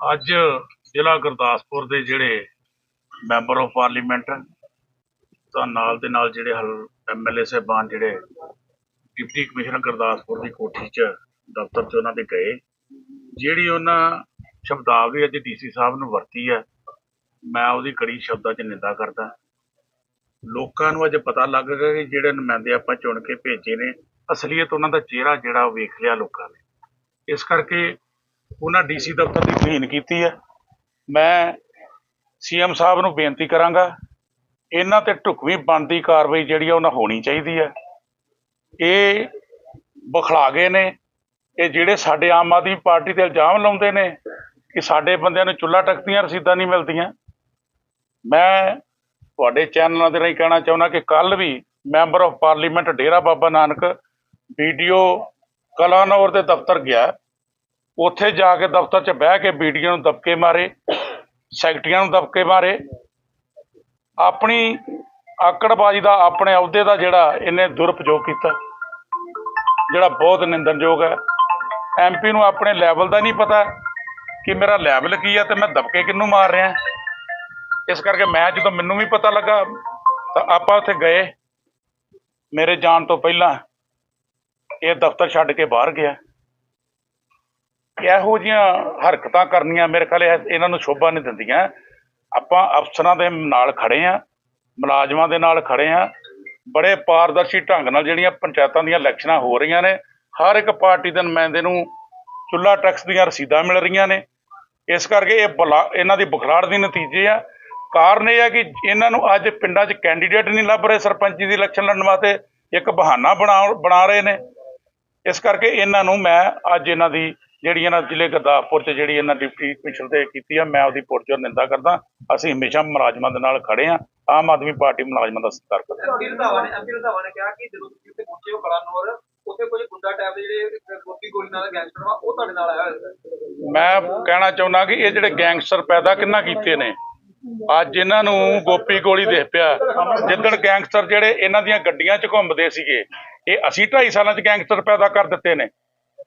ਅੱਜ ਜ਼ਿਲ੍ਹਾ ਗੁਰਦਾਸਪੁਰ ਦੇ ਜਿਹੜੇ ਮੈਂਬਰ ਆਫ ਪਾਰਲੀਮੈਂਟ ਤਾਂ ਨਾਲ ਦੇ ਨਾਲ ਜਿਹੜੇ ਹਲ ਐਮਐਲਏ ਸਾਹਿਬਾਨ ਜਿਹੜੇ ਡਿਪਟੀ ਕਮਿਸ਼ਨਰ ਗੁਰਦਾਸਪੁਰ ਦੀ ਕੋਠੀ 'ਚ, ਦਫ਼ਤਰ 'ਚ ਉਹਨਾਂ ਦੇ ਗਏ। ਜਿਹੜੀ ਉਹਨਾਂ ਸ਼ਬਦਾਵਲੀ ਅੱਜ ਡੀਸੀ ਸਾਹਿਬ ਨੂੰ ਵਰਤੀ ਹੈ, ਮੈਂ ਉਹਦੀ ਕੜੀ ਸ਼ਬਦਾਂ 'ਚ ਨਿੰਦਾ ਕਰਦਾ। ਲੋਕਾਂ ਨੂੰ ਅੱਜ ਪਤਾ ਲੱਗ ਗਿਆ ਕਿ ਜਿਹੜੇ ਨੁਮਾਇੰਦੇ ਆਪਾਂ ਚੁਣ ਕੇ ਭੇਜੇ ਨੇ, ਅਸਲੀਅਤ ਉਹਨਾਂ ਦਾ ਚਿਹਰਾ ਜਿਹੜਾ ਉਹ ਵੇਖ ਲਿਆ ਲੋਕਾਂ ਨੇ। ਇਸ ਕਰਕੇ ਉਹਨਾਂ ਡੀਸੀ ਦਫ਼ਤਰ ਦੀ ਤੋਹੀਨ ਕੀਤੀ ਹੈ। ਮੈਂ ਸੀਐਮ ਸਾਹਿਬ ਨੂੰ ਬੇਨਤੀ ਕਰਾਂਗਾ, ਇਹਨਾਂ ਤੇ ਢੁਕਵੀਂ ਬਣਦੀ ਕਾਰਵਾਈ ਜਿਹੜੀ ਆ, ਉਹਨਾਂ ਹੋਣੀ ਚਾਹੀਦੀ ਹੈ। ਇਹ ਬਖਲਾ ਗਏ ਨੇ, ਇਹ ਜਿਹੜੇ ਸਾਡੇ ਆਮ ਆਦਮੀ ਪਾਰਟੀ ਤੇ ਇਲਜ਼ਾਮ ਲਾਉਂਦੇ ਨੇ ਕਿ ਸਾਡੇ ਬੰਦਿਆਂ ਨੂੰ ਚੁੱਲ੍ਹਾ ਟੱਕਦੀਆਂ, ਰਸੀਦਾਂ ਨਹੀਂ ਮਿਲਦੀਆਂ। ਮੈਂ ਤੁਹਾਡੇ ਚੈਨਲਾਂ ਦੇ ਰਾਹੀਂ ਕਹਿਣਾ ਚਾਹੁੰਦਾ ਕਿ ਕੱਲ ਵੀ member of parliament Dera Baba Nanak BDO Kalanaur ਦੇ ਦਫ਼ਤਰ ਗਿਆ। ਉੱਥੇ ਜਾ ਕੇ ਦਫ਼ਤਰ 'ਚ ਬਹਿ ਕੇ ਵੀਡੀਓ ਨੂੰ ਦਬਕੇ ਮਾਰੇ, ਸੈਕਟਰੀਆਂ ਨੂੰ ਦਬਕੇ ਮਾਰੇ। ਆਪਣੀ ਆਕੜਬਾਜ਼ੀ ਦਾ, ਆਪਣੇ ਅਹੁਦੇ ਦਾ ਜਿਹੜਾ ਇਹਨੇ ਦੁਰਪਯੋਗ ਕੀਤਾ, ਜਿਹੜਾ ਬਹੁਤ ਨਿੰਦਣਯੋਗ ਹੈ। ਐਮਪੀ ਨੂੰ ਆਪਣੇ ਲੈਵਲ ਦਾ ਨਹੀਂ ਪਤਾ ਕਿ ਮੇਰਾ ਲੈਵਲ ਕੀ ਹੈ ਤੇ ਮੈਂ ਦਬਕੇ ਕਿਹਨੂੰ ਮਾਰ ਰਿਹਾ। ਇਸ ਕਰਕੇ ਮੈਂ ਜਦੋਂ ਮੈਨੂੰ ਵੀ ਪਤਾ ਲੱਗਾ, ਤਾਂ ਆਪਾਂ ਉੱਥੇ ਗਏ। ਮੇਰੇ ਜਾਣ ਤੋਂ ਪਹਿਲਾਂ ਇਹ ਦਫ਼ਤਰ ਛੱਡ ਕੇ ਬਾਹਰ ਗਿਆ। ਇਹੋ ਜੀਆਂ ਹਰਕਤਾਂ ਕਰਨੀਆਂ ਮੇਰੇ ਖਿਆਲ ਇਹਨਾਂ ਨੂੰ ਸ਼ੋਭਾ ਨਹੀਂ ਦਿੰਦੀਆਂ। ਆਪਾਂ ਅਫਸਰਾਂ ਦੇ ਨਾਲ ਖੜੇ ਆ, ਮੁਲਾਜ਼ਮਾਂ ਦੇ ਨਾਲ ਖੜੇ ਆ। ਬੜੇ ਪਾਰਦਰਸ਼ੀ ਢੰਗ ਨਾਲ ਜਿਹੜੀਆਂ ਪੰਚਾਇਤਾਂ ਦੀਆਂ ਇਲੈਕਸ਼ਨਾਂ ਹੋ ਰਹੀਆਂ ਨੇ, ਹਰ ਇੱਕ ਪਾਰਟੀ ਦੇ ਨੁਮਾਇੰਦੇ ਨੂੰ ਚੁੱਲਾ ਟੈਕਸ ਦੀਆਂ ਰਸੀਦਾਂ ਮਿਲ ਰਹੀਆਂ ਨੇ। ਇਸ ਕਰਕੇ ਇਹ ਬਲਾ- ਇਹਨਾਂ ਦੀ ਬੁਖਲਾੜ ਦੇ ਨਤੀਜੇ ਆ। ਕਾਰਨ ਇਹ ਆ ਕਿ ਇਹਨਾਂ ਨੂੰ ਅੱਜ ਪਿੰਡਾਂ 'ਚ ਕੈਂਡੀਡੇਟ ਨਹੀਂ ਲੱਭ ਰਹੇ ਸਰਪੰਚੀ ਦੀ ਇਲੈਕਸ਼ਨ ਲੜਨ ਵਾਸਤੇ, ਇੱਕ ਬਹਾਨਾ ਬਣਾ ਬਣਾ ਰਹੇ ਨੇ। ਇਸ ਕਰਕੇ ਇਹਨਾਂ ਨੂੰ ਮੈਂ ਅੱਜ ਇਹਨਾਂ ਦੀ ਜਿਹੜੀ ਇਹਨਾਂ ਜ਼ਿਲ੍ਹੇ ਗੁਰਦਾਸਪੁਰ 'ਚ ਜਿਹੜੀ ਇਹਨਾਂ ਡਿਪਟੀ ਕਮਿਸ਼ਨਰ ਤੇ ਕੀਤੀ ਆ ਮੈਂ ਉਹਦੀ ਪੁਰਜੋਰ ਨਿੰਦਾ ਕਰਦਾ। ਅਸੀਂ ਹਮੇਸ਼ਾ ਮੁਲਾਜ਼ਮਾਂ ਦੇ ਨਾਲ ਖੜੇ ਆ। ਆਮ ਆਦਮੀ ਪਾਰਟੀ ਮੁਲਾਜ਼ਮਾਂ ਦਾ ਸਤਿਕਾਰ ਕਰਦੀ ਹੈ। ਰੰਧਾਵਾ ਨੇ ਐਮਪੀ ਰੰਧਾਵਾ ਨੇ ਕਿਹਾ ਕਿ ਜਦੋਂ ਤੁਸੀਂ ਉੱਥੇ ਪਹੁੰਚੇ ਹੋ ਕਲਾਨੌਰ ਉੱਥੇ ਕੁਝ ਗੁੰਡਾ ਟਾਈਪ ਦੇ ਜਿਹੜੇ ਗੋਪੀ ਗੋਲੀ ਨਾਲ ਗੈਂਗਸਟਰ ਵਾ ਉਹ ਤੁਹਾਡੇ ਨਾਲ ਆਇਆ ਹੋਇਆ ਮੈਂ ਕਹਿਣਾ ਚਾਹੁੰਦਾ ਕਿ ਇਹ ਜਿਹੜੇ ਗੈਂਗਸਟਰ ਪੈਦਾ ਕਿੰਨਾ ਕੀਤੇ ਨੇ? ਅੱਜ ਇਹਨਾਂ ਨੂੰ ਗੋਪੀ ਗੋਲੀ ਦੇਖ ਪਿਆ। ਜਿੱਦਣ ਗੈਂਗਸਟਰ ਜਿਹੜੇ ਇਹਨਾਂ ਦੀਆਂ ਗੱਡੀਆਂ 'ਚ ਘੁੰਮਦੇ ਸੀਗੇ ਇਹ ਅਸੀਂ 2.5 ਸਾਲਾਂ 'ਚ ਗੈਂਗਸਟਰ ਪੈਦਾ ਕਰ ਦਿੱਤੇ ਨੇ।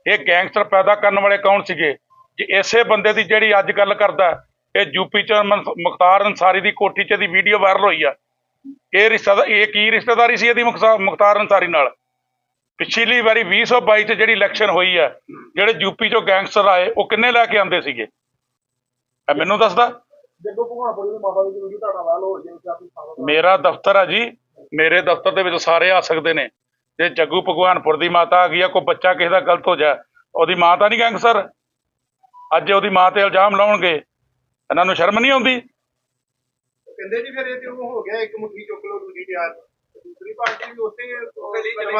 ਇਹ ਗੈਂਗਸਟਰ ਪੈਦਾ ਕਰਨ ਵਾਲੇ ਕੌਣ ਸੀਗੇ? ਜੇ ਇਸੇ ਬੰਦੇ ਦੀ ਜਿਹੜੀ ਅੱਜ ਗੱਲ ਕਰਦਾ ਇਹ ਯੂਪੀ 'ਚ ਮੁਖਤਾਰ ਅਨਸਾਰੀ ਦੀ ਕੋਠੀ 'ਚ ਦੀ ਵੀਡੀਓ ਵਾਇਰਲ ਹੋਈ ਆ। ਇਹ ਰਿਸ਼ਤਾ ਇਹ ਕੀ ਰਿਸ਼ਤੇਦਾਰੀ ਸੀ ਇਹਦੀ ਮੁਖਤਾ- ਮੁਖਤਾਰ ਅਨਸਾਰੀ ਨਾਲ? ਪਿਛਲੀ ਵਾਰੀ 2022 ਚ ਜਿਹੜੀ ਇਲੈਕਸ਼ਨ ਹੋਈ ਹੈ ਜਿਹੜੇ ਯੂਪੀ ਚੋਂ ਗੈਂਗਸਟਰ ਆਏ ਉਹ ਕਿੰਨੇ ਲੈ ਕੇ ਆਂਦੇ ਸੀਗੇ? ਇਹ ਮੈਨੂੰ ਦੱਸਦਾ। ਭਗਵਾਨਪੁਰ ਦੀ ਮਾਤਾ ਦੀ ਤੁਹਾਡਾ ਹੋ ਮੇਰਾ ਦਫ਼ਤਰ ਆ ਜੀ ਮੇਰੇ ਦਫ਼ਤਰ ਦੇ ਵਿੱਚ ਸਾਰੇ ਆ ਸਕਦੇ ਨੇ। ਜੇ ਜੱਗੂ ਭਗਵਾਨਪੁਰ ਦੀ ਮਾਤਾ ਆ ਗਈ ਆ ਕੋਈ ਬੱਚਾ ਕਿਸੇ ਦਾ ਗਲਤ ਹੋ ਜਾ ਉਹਦੀ ਮਾਂ ਤਾਂ ਨਹੀਂ ਗੈਂਗਸਟਰ। ਅੱਜ ਉਹਦੀ ਮਾਂ ਤੇ ਇਲਜ਼ਾਮ ਲਾਉਣਗੇ ਇਹਨਾਂ ਨੂੰ ਸ਼ਰਮ ਨਹੀਂ ਆਉਂਦੀ। ਕਹਿੰਦੇ ਜੀ ਫਿਰ ਇਹ ਤੇ ਉਹ ਹੋ ਗਿਆ ਇੱਕ ਮੁੱਠੀ ਚੁੱਕ ਲਓ ਦੂਜੀ ਤਿਆਰ ਦੂਸਰੀ ਪਾਰਟੀ ਵੀ ਉਸੇ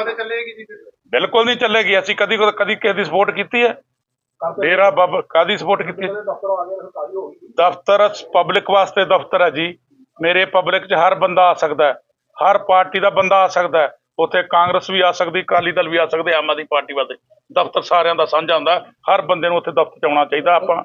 ਤੇ ਚੱਲੇਗੀ। ਜੀ ਫਿਰ। ਬਿਲਕੁਲ ਨਹੀਂ ਚੱਲੇਗੀ ਅਸੀਂ ਕਦੀ ਕਦੀ ਕਿਸੇ ਦੀ ਸਪੋਰਟ ਕੀਤੀ ਹੈ। ਡੇਰਾ ਬੱਬ ਕਾਦੀ ਸਪੋਰਟ ਕੀਤੀ? ਦਫ਼ਤਰ ਪਬਲਿਕ ਵਾਸਤੇ ਦਫ਼ਤਰ ਹੈ ਜੀ। ਮੇਰੇ ਪਬਲਿਕ 'ਚ ਹਰ ਬੰਦਾ ਆ ਸਕਦਾ ਹੈ ਹਰ ਪਾਰਟੀ ਦਾ ਬੰਦਾ ਆ ਸਕਦਾ ਹੈ। ਉੱਥੇ ਕਾਂਗਰਸ ਵੀ ਆ ਸਕਦੀ, ਅਕਾਲੀ ਦਲ ਵੀ ਆ ਸਕਦੇ, ਆਮ ਆਦਮੀ ਪਾਰਟੀ ਵਾਸਤੇ। ਦਫ਼ਤਰ ਸਾਰਿਆਂ ਦਾ ਸਾਂਝਾ ਹੁੰਦਾ, ਹਰ ਬੰਦੇ ਨੂੰ ਉੱਥੇ ਦਫ਼ਤਰ 'ਚ ਆਉਣਾ ਚਾਹੀਦਾ ਆਪਾਂ।